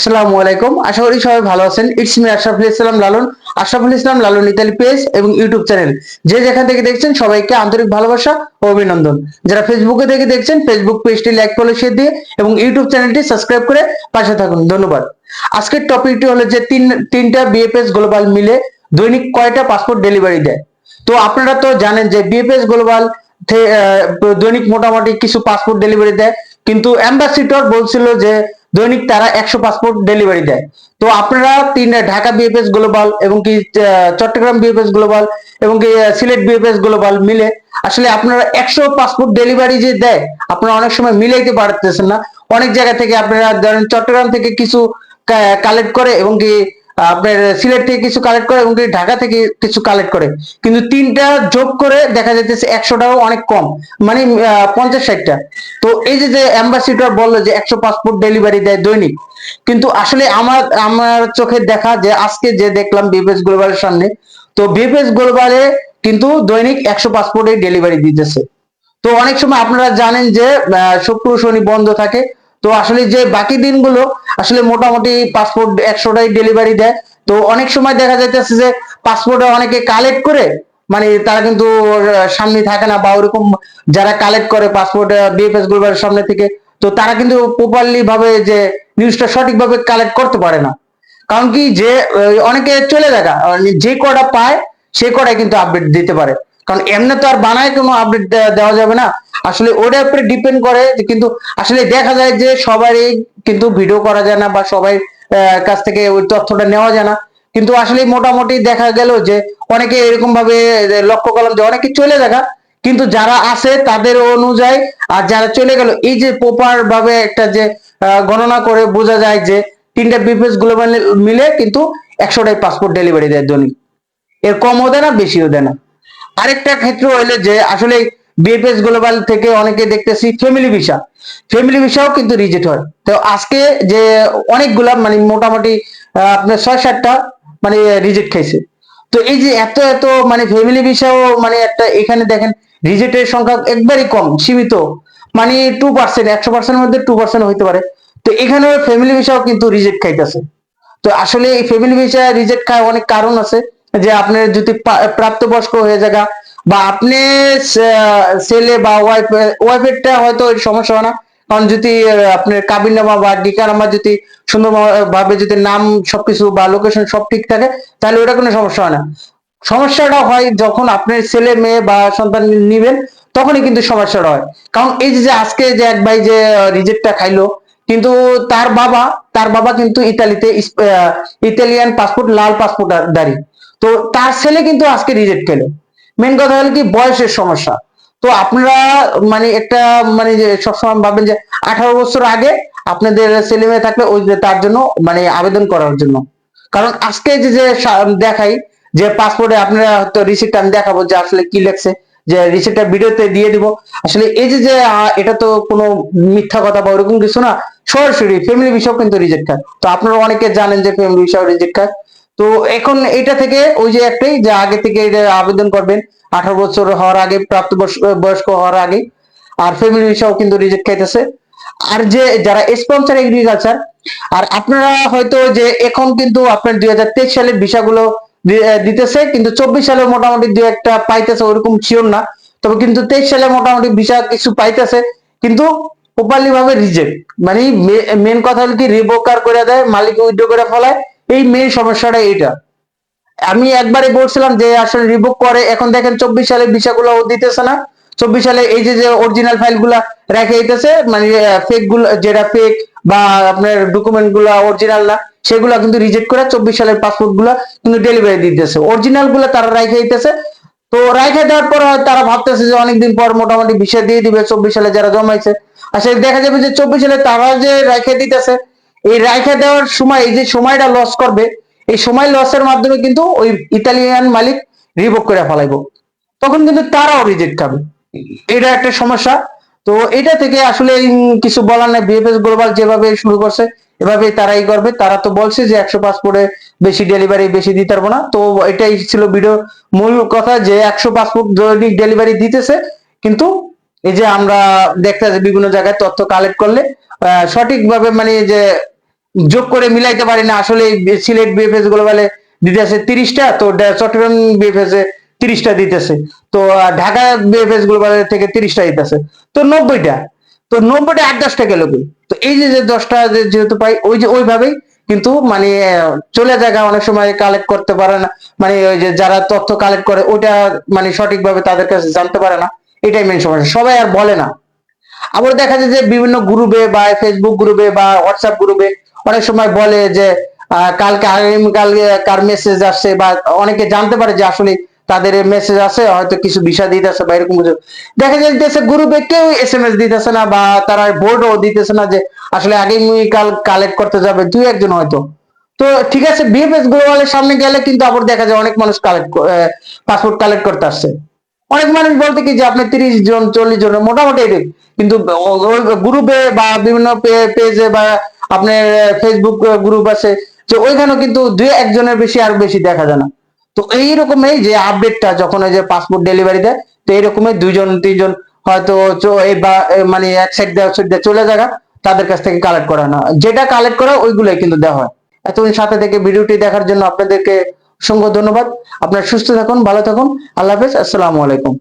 আসসালামু আলাইকুম। আশা করি সবাই ভালো আছেন। It's me Ashraful Islam Lalon. Ashraful Islam, Lalon Italy page এবং ইউটিউব চ্যানেল। যে যেখান থেকে দেখছেন সবাইকে আন্তরিক ভালোবাসা ও অভিনন্দন। যারা ফেসবুকে থেকে দেখছেন ফেসবুক পেজটি লাইক ফলো শেয়ার দিয়ে এবং ইউটিউব চ্যানেলটি সাবস্ক্রাইব করে পাশে থাকুন। ধন্যবাদ। আজকের টপিকটি হলো যে তিন, তিনটা বিএফএস গ্লোবাল মিলে দৈনিক কয়টা পাসপোর্ট ডেলিভারি দেয়? তো আপনারা তো জানেন যে বিএফএস গ্লোবাল দৈনিক মোটামুটি কিছু পাসপোর্ট ডেলিভারি দেয়। কিন্তু অ্যাম্বাসিডর বলছিল যে দৈনিক তারা একশো পাসপোর্ট ডেলিভারি দেয়। তো আপনারা তিন, ঢাকা বিএফএস গ্লোবাল এবং কি চট্টগ্রাম বিএফএস গ্লোবাল এবং কি সিলেট বিএফএস গ্লোবাল মিলে আসলে আপনারা একশো পাসপোর্ট ডেলিভারি যে দেয়, আপনারা অনেক সময় মিলাইতে পারতেছেন না। অনেক জায়গা থেকে আপনারা ধরেন চট্টগ্রাম থেকে কিছু কালেক্ট করে এবং কি আপনার সিলেট থেকে কিছু কালেক্ট করে এবং ঢাকা থেকে কিছু কালেক্ট করে। কিন্তু তিনটা যোগ করে দেখা যাইতেছে একশোটাও অনেক কম মানে পঞ্চাশ ষাটটা। তো এই যে যে অ্যাম্বাসিডর বলল যে একশো পাসপোর্ট ডেলিভারি দেয় দৈনিক, কিন্তু আসলে আমার আমার চোখে দেখা যে আজকে যে দেখলাম বিপিএস গ্লোবালের সামনে, তো বিপিএস গ্লোবালে কিন্তু দৈনিক একশো পাসপোর্টে ডেলিভারি দিতেছে। তো অনেক সময় আপনারা জানেন যে শুক্র, শনি বন্ধ থাকে তো আসলে যে বাকি দিনগুলো আসলে মোটামুটি পাসপোর্ট একশোটাই ডেলিভারি দেয়। তো অনেক সময় দেখা যাইতেছে যে পাসপোর্টে অনেকে কালেক্ট করে মানে তারা কিন্তু সামনে থাকে না বা ওরকম যারা কালেক্ট করে পাসপোর্ট বিএফএস গ্লোবালের সামনে থেকে, তো তারা কিন্তু প্রপারলি ভাবে যে নিউজটা সঠিকভাবে কালেক্ট করতে পারে না। কারণ কি যে, অনেকে চলে দেখা যে কটা পায়, সে কটাই কিন্তু আপডেট দিতে পারে। কারণ এমনি তো আর বানায় কোনো আপডেট দেওয়া যাবে না। আসলে ওটার উপরে ডিপেন্ড করে কিন্তু আসলে দেখা যায় যে সবারই কিন্তু ভিডিও করা যায় না বা সবাই কাছ থেকে ওই তথ্যটা নেওয়া যায় না। কিন্তু আসলে মোটামুটি দেখা গেল যে অনেকে এরকম ভাবে লক্ষ্য করলাম যে অনেকে চলে দেখা কিন্তু যারা আছে তাদের অনুযায়ী আর যারা চলে গেল, এই যে প্রপার ভাবে একটা যে গণনা করে বোঝা যায় যে তিনটা বিপিএসগুলো মিলে কিন্তু একশোটাই পাসপোর্ট ডেলিভারি দেয় দৈনিক এর কমও দেয় না, বেশিও দেয় না। আরেকটা ক্ষেত্র হইলে যে আসলে বিএফএস গ্লোবাল থেকে অনেকে দেখতেছি ফ্যামিলি ভিসা ফ্যামিলি ভিসাও কিন্তু রিজেক্ট হয়। তো আজকে যে অনেকগুলা মানে মোটামুটি আপনার ছয় সাতটা মানে রিজেক্ট খাইছে। তো এই যে এত এত মানে ফ্যামিলি ভিসাও মানে একটা এখানে দেখেন রিজেক্টের সংখ্যা একবারই কম, সীমিত। মানে টু পার্সেন্ট একশো পার্সেন্টের মধ্যে টু পার্সেন্ট হইতে পারে। তো এখানে ফ্যামিলি ভিসাও কিন্তু রিজেক্ট খাইতেছে। তো আসলে এই ফ্যামিলি ভিসা রিজেক্ট খায় অনেক কারণ আছে। যে আপনার যদি প্রাপ্তবয়স্ক হয়ে জায়গা বা আপনি ছেলে বা ওয়াইফ ওয়াইফেরটা হয়তো সমস্যা হয় না। কারণ যদি আপনার কাবিননামা বা ডিকানামা যদি সুন্দর ভাবে যদি নাম সবকিছু বা লোকেশন সব ঠিক থাকে, তাহলে ওটা কোনো সমস্যা হয় না। সমস্যাটা হয় যখন আপনার ছেলে, মেয়ে বা সন্তান নিবেন, তখনই কিন্তু সমস্যাটা হয়। কারণ এই যে আজকে যে এক ভাই যে রিজেক্টটা খাইলো, কিন্তু তার বাবা তার বাবা কিন্তু ইতালিতে ইতালিয়ান পাসপোর্ট লাল পাসপোর্ট দাঁড়ি। তো তার ছেলে কিন্তু আজকে রিজেক্ট পেল। মেন কথা হলো কি, বয়সের সমস্যা। তো আপনারা মানে একটা মানে সবসময় ভাবেন যে আঠারো বছর আগে আপনাদের ছেলে মেয়ে থাকলে ওই তার জন্য মানে আবেদন করার জন্য। কারণ আজকে যে যে দেখাই যে পাসপোর্টে আপনারা হয়তো রিসিপ্ট আমি দেখাবো যে আসলে কি লেখছে, যে রিসিপ্টটা ভিডিওতে দিয়ে দিব। আসলে এই যে যে এটা তো কোনো মিথ্যা কথা বা ওরকম কিছু না, সরাসরি ফ্যামিলি বিষয় কিন্তু রিজেক্ট হয়। তো আপনারা অনেকে জানেন যে ফ্যামিলি বিষয় রিজেক্ট হয়। তো এখন এটা থেকে ওই যে একটাই যে আগে থেকে এটা আবেদন করবেন, আঠারো বছর হওয়ার আগে, প্রাপ্ত বয়স- বয়স্ক হওয়ার আগে, আর ফ্যামিলি বিষয়ও কিন্তু রিজেক্ট খাইতেছে। আর যে যারা স্পন্সর এগ্রিকালচার আর আপনারা হয়তো যে এখন কিন্তু আপনার দুই হাজার তেইশ সালের ভিসাগুলো দি- দিতেছে, কিন্তু চব্বিশ সালে মোটামুটি দুই একটা পাইতেছে, ওরকম শিওর না। তবে কিন্তু তেইশ সালে মোটামুটি ভিসা কিছু পাইতেছে, কিন্তু প্রপারলি ভাবে রিজেক্ট মানে মেন কথা হলো কি রিভোকার করে দেয় মালিক উইথড্র করে ফেলায় এই মেন সমস্যাটা এইটা। আমি একবারে বলছিলাম যে আসলে রিবুক করে, এখন দেখেন চব্বিশ সালে ভিসাগুলো ও দিতেছে না। চব্বিশ সালে এই যে যে অরিজিনাল ফাইলগুলা রেখে দিতেছে মানে ফেকগুলো, যেটা ফেক বা আপনার ডকুমেন্টগুলা অরিজিনাল না, সেগুলা কিন্তু রিজেক্ট করে চব্বিশ সালের পাসপোর্টগুলা কিন্তু ডেলিভারি দিতেছে। অরিজিনালগুলা তারা রেখে দিতেছে। তো রাইখে দেওয়ার পর তারা ভাবতেছে যে অনেকদিন পর মোটামুটি ভিসা দিয়ে দিবে, চব্বিশ সালে যারা জমাইছে। আসলে দেখা যাবে যে চব্বিশ সালে তারা যে রাইখে দিতেছে এই রাইখে দেওয়ার সময়, এই যে সময়টা লস করবে, এই সময় লসের মাধ্যমে কিন্তু ওই ইতালিয়ান মালিক রিভোক করে ফেলাইবো। তখন কিন্তু তারাও রিজেক্ট খাবে। এটা একটা সমস্যা। তো এটা থেকে আসলে কিছু বলার নাই। বিএফএস গ্লোবাল যেভাবে শুরু করছে এভাবে তারাই করবে। তারা তো বলছে যে একশো পাসপোর্টে বেশি ডেলিভারি বেশি দিতে পারব না। তো এটাই ছিল ভিডিও মূল কথা যে একশো পাসপোর্ট দৈনিক ডেলিভারি দিতেছে। কিন্তু এই যে আমরা দেখতে বিভিন্ন জায়গায় তথ্য কালেক্ট করলে সঠিকভাবে মানে যে যোগ করে মিলাইতে পারি না। আসলে সিলেট বিএফএস গ্লোবালে দিতেছে তিরিশটা, তো চট্টগ্রাম বিএফএস এ তিরিশটা দিতেছে। তো ঢাকা বিএফএস গ্লোবাল থেকে তিরিশটা দিতেছে। তো নব্বইটা। তো নব্বইটা আট দশটা গেল? তো এই যে যে দশটা যেহেতু পাই, ওই যে, ওইভাবেই কিন্তু মানে চলে জায়গা অনেক সময় কালেক্ট করতে পারে না। মানে ওই যে, যারা তথ্য কালেক্ট করে, ওইটা মানে সঠিকভাবে তাদের কাছে জানতে পারে না। এটাই মেন সমস্যা। সবাই আর বলে না। আবার দেখা যায় যে, বিভিন্ন গ্রুপে বা ফেসবুক গ্রুপে বা হোয়াটসঅ্যাপ গ্রুপে অনেক সময় বলে যে কালকে আগামীকাল কার মেসেজ আসছে বা অনেকে জানতে পারে যে আসলে তাদের মেসেজ আছে হয়তো কিছু বিষয় দিতেছে বা এরকম দেখা যাইতেছে গ্রুপে কেউ এস এম এস দিতেছে না বা তারা বোর্ডও দিতেছে না যে, আসলে আগামীকাল কালেক্ট করতে যাবে দুই একজন হয়তো। তো ঠিক আছে বিএফএস গ্লোবালের সামনে গেলে কিন্তু আবার দেখা যায় অনেক মানুষ কালেক্ট পাসপোর্ট কালেক্ট করতে আসছে। অনেক মানুষ বলতে কি যে, আপনি তিরিশ জন, চল্লিশ জন, মোটামুটি কিন্তু গ্রুপে বা বিভিন্ন পেজে বা আপনার ফেসবুক গ্রুপ আছে। যে ওইখানেও কিন্তু দুই একজনের বেশি আর বেশি দেখা যায় না। তো এইরকমই যে আপডেটটা যখন ওই যে পাসপোর্ট ডেলিভারি দেয়, তো এইরকমই দুইজন, তিনজন হয়তো এই বা মানে এক সাইড দেওয়া সাইড দিয়ে চলে যাগা তাদের কাছ থেকে কালেক্ট করা না। যেটা কালেক্ট করা ওইগুলোই কিন্তু দেওয়া হয়। এতদিন সাথে থেকে ভিডিওটি দেখার জন্য আপনাদেরকে অসংখ্য ধন্যবাদ। আপনার সুস্থ থাকুন, ভালো থাকুন। আল্লাহ হাফেজ। আসসালামু আলাইকুম।